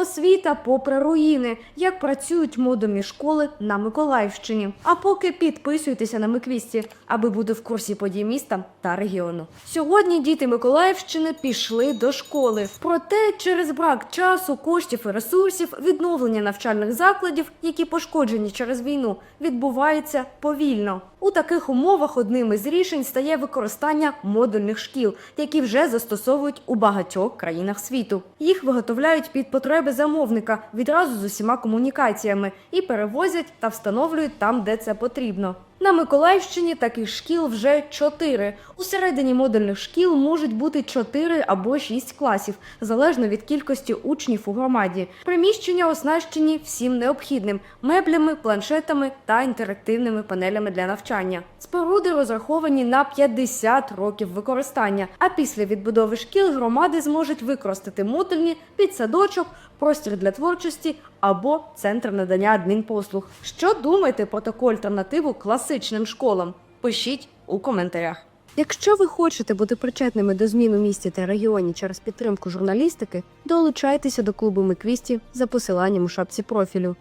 освіта попри руїни, як працюють модульні школи на Миколаївщині. А поки підписуйтеся на Миквісті, аби бути в курсі подій міста та регіону. Сьогодні діти Миколаївщини пішли до школи. Проте через брак часу, коштів і ресурсів відновлення навчальних закладів, які пошкоджені через війну, відбувається повільно. У таких умовах одним із рішень стає використання модульних шкіл, які вже застосовують у багатьох країнах світу. Їх виготовляють під потреби замовника відразу з усіма комунікаціями і перевозять та встановлюють там, де це потрібно. На Миколаївщині таких шкіл вже чотири. У середині модульних шкіл можуть бути чотири або шість класів, залежно від кількості учнів у громаді. Приміщення оснащені всім необхідним меблями, планшетами та інтерактивними панелями для навчання. Споруди розраховані на 50 років використання. А після відбудови шкіл громади зможуть використати модульні під садочок, простір для творчості або центр надання адмінпослуг. Що думаєте про таку альтернативу класичним школам? Пишіть у коментарях. Якщо ви хочете бути причетними до змін у місті та регіоні через підтримку журналістики, долучайтеся до клубу Миквісті за посиланням у шапці профілю.